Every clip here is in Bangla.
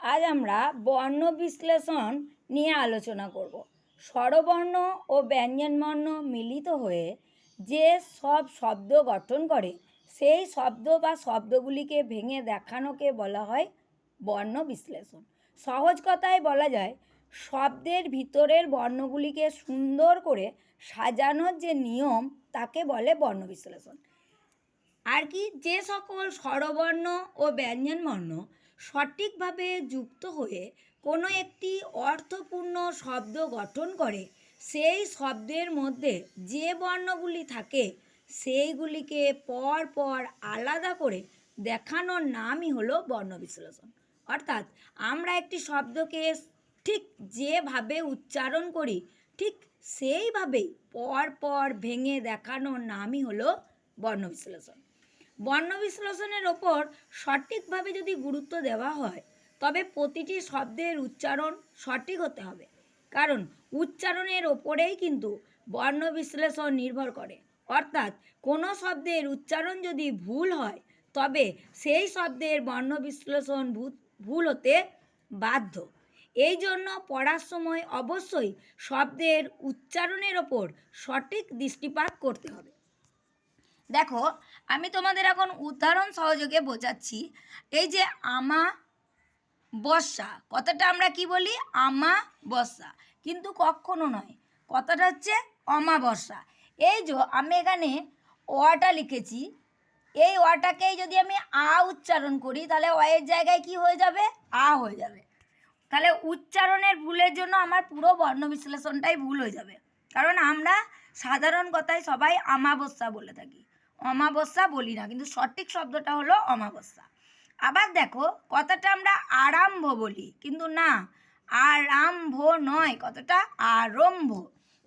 আজ আমরা বর্ণ বিশ্লেষণ নিয়ে আলোচনা করব। স্বরবর্ণ ও ব্যঞ্জনবর্ণ মিলিত হয়ে যে সব শব্দ গঠন করে, সেই শব্দ বা শব্দগুলিকে ভেঙে দেখানোকে বলা হয় বর্ণ বিশ্লেষণ। সহজ কথায় বলা যায়, শব্দের ভিতরের বর্ণগুলিকে সুন্দর করে সাজানোর যে নিয়ম, তাকে বলে বর্ণ বিশ্লেষণ। আর কি? যে সকল স্বরবর্ণ ও ব্যঞ্জনবর্ণ সঠিকভাবে যুক্ত হয়ে কোনো একটি অর্থপূর্ণ শব্দ গঠন করে, সেই শব্দের মধ্যে যে বর্ণগুলি থাকে, সেইগুলিকে পর পর আলাদা করে দেখানোর নামই হলো বর্ণ বিশ্লেষণ। অর্থাৎ আমরা একটি শব্দকে ঠিক যেভাবে উচ্চারণ করি, ঠিক সেইভাবেই পর পর ভেঙে দেখানোর নামই হলো বর্ণ বিশ্লেষণ। বর্ণ বিশ্লেষণের ওপর সঠিকভাবে যদি গুরুত্ব দেওয়া হয়, তবে প্রতিটি শব্দের উচ্চারণ সঠিক হতে হবে। কারণ উচ্চারণের ওপরেই কিন্তু বর্ণ বিশ্লেষণ নির্ভর করে। অর্থাৎ কোনো শব্দের উচ্চারণ যদি ভুল হয়, তবে সেই শব্দের বর্ণ বিশ্লেষণ ভুল হতে বাধ্য। এই জন্য পড়ার সময় অবশ্যই শব্দের উচ্চারণের ওপর সঠিক দৃষ্টিপাত করতে হবে। দেখো, আমি তোমাদের এখন উদাহরণ সহযোগে বোঝাচ্ছি। এই যে আমা বর্ষা, কথাটা আমরা কি বলি? আমা বর্ষা। কিন্তু কখনো নয়, কথাটা হচ্ছে অমাবস্যা এই যে আমি এখানে অটা লিখেছি, এই অটাকেই যদি আমি আ উচ্চারণ করি, তাহলে অয়ের জায়গায় কি হয়ে যাবে? আ হয়ে যাবে। তাহলে উচ্চারণের ভুলের জন্য আমার পুরো বর্ণ বিশ্লেষণটাই ভুল হয়ে যাবে। কারণ আমরা সাধারণ কথায় সবাই আমাবস্যা বলে থাকি। অমাবস্যা বলি না, কিন্তু সঠিক শব্দটা হলো অমাবস্যা। আবার দেখো, কথাটা আমরা আরম্ভ বলি, কিন্তু না, আরম্ভ নয়, কথাটা আরম্ভ।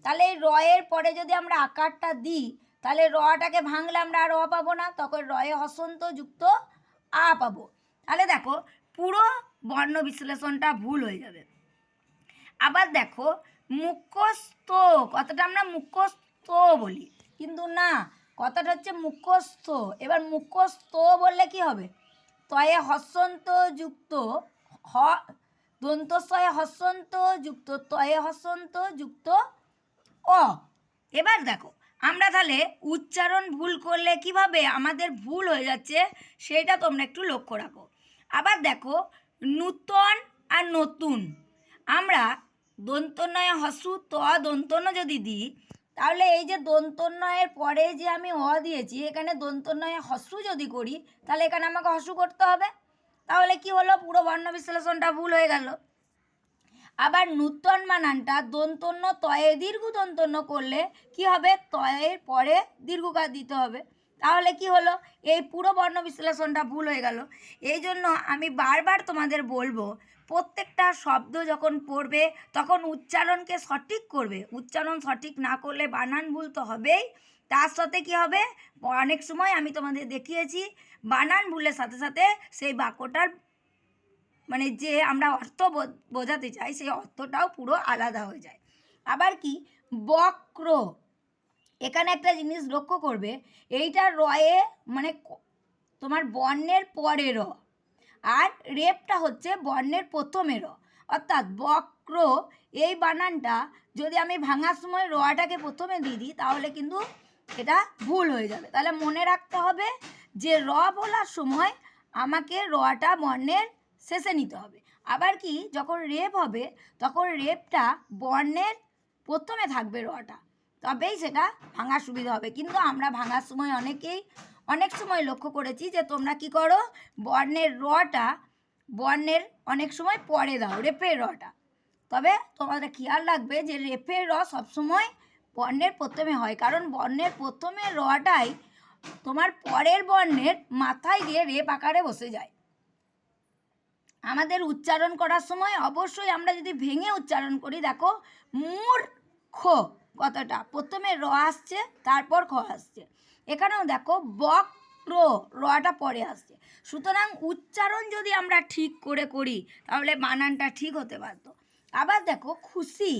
তাহলে এই রয়ের পরে যদি আমরা আকারটা দিই, তাহলে রটাকে ভাঙলে আমরা আর অ পাবো না, তখন রয়ে হসন্ত যুক্ত আ পাবো। তাহলে দেখো, পুরো বর্ণ বিশ্লেষণটা ভুল হয়ে যাবে। আবার দেখো, মুখস্থ, কথাটা আমরা মুখস্থ বলি, কিন্তু না কথাটা হচ্ছে মুখস্থ। এবার মুখস্থ বললে কি হবে? তয়ে হসন্ত যুক্ত হ, দন্তস্বয়ে হসন্ত যুক্ত, তয়ে হসন্ত যুক্ত অ। এবার দেখো, আমরা তাহলে উচ্চারণ ভুল করলে কীভাবে আমাদের ভুল হয়ে যাচ্ছে সেটা তোমরা একটু লক্ষ্য রাখো। আবার দেখো, নূতন আর নতুন। আমরা দন্তনয় হসু, ত দন্তন্য যদি দিই তাহলে এই যে দন্তন্বয়ের পরে যে আমি অ দিয়েছি, এখানে দন্তন্বয়ে হসু যদি করি, তাহলে এখানে আমাকে হসু করতে হবে। তাহলে কি হলো? পুরো বর্ণ বিশ্লেষণটা ভুল হয়ে গেল। আবার নূতন মানানটা দন্তন্য তয়ে দীর্ঘ দন্তন্য করলে কি হবে? তয়ের পরে দীর্ঘকার দিতে হবে। তাহলে কি হলো? এই পুরো বর্ণ বিশ্লেষণটা ভুল হয়ে গেল। এই জন্য আমি বারবার তোমাদের বলব, প্রত্যেকটা শব্দ যখন পড়বে, তখন উচ্চারণকে সঠিক করবে। উচ্চারণ সঠিক না করলে বানান ভুল তো হবেই। তার সাথে কি হবে? অনেক সময় আমি তোমাদের দেখিয়েছি, বানান ভুলের সাথে সাথে সেই বাক্যটার মানে যে আমরা অর্থ বোঝাতে চাই, সেই অর্থটাও পুরো আলাদা হয়ে যায়। আবার কি? বক্র। এখানে একটা জিনিস লক্ষ্য করবে, এইটা রয়ে মানে তোমার বর্ণের পরে র, আর রেপটা হচ্ছে বর্ণের প্রথমে র। অর্থাৎ বক্র এই বানানটা যদি আমি ভাঙার সময় রটাকে প্রথমে দিয়ে দিই, তাহলে কিন্তু এটা ভুল হয়ে যাবে। তাহলে মনে রাখতে হবে যে র বলার সময় আমাকে রটা বর্ণের শেষে নিতে হবে। আবার কি, যখন রেপ হবে, তখন রেপটা বর্ণের প্রথমে থাকবে রটা তবেই সেটা ভাঙার সুবিধা হবে। কিন্তু আমরা ভাঙার সময় অনেকেই, অনেক সময় লক্ষ্য করেছি যে তোমরা কি করো, বর্ণের রটা বর্ণের অনেক সময় পরে দাও রেপের রটা। তবে তোমাদের খেয়াল রাখবে যে রেপের র সবসময় বর্ণের প্রথমে হয়। কারণ বর্ণের প্রথমে রটাই তোমার পরের বর্ণের মাথায় গিয়ে রেপ আকারে বসে যায়। আমাদের উচ্চারণ করার সময় অবশ্যই আমরা যদি ভেঙে উচ্চারণ করি, দেখো, মূর্খ। কথাটা। প্রথমে র আসছে, তারপর খ আসছে। এখানেও দেখো, বক্র রটা পরে আসছে। সুতরাং উচ্চারণ যদি আমরা ঠিক করে করি, তাহলে বানানটা ঠিক হতে পারতো আবার দেখো, খুশি।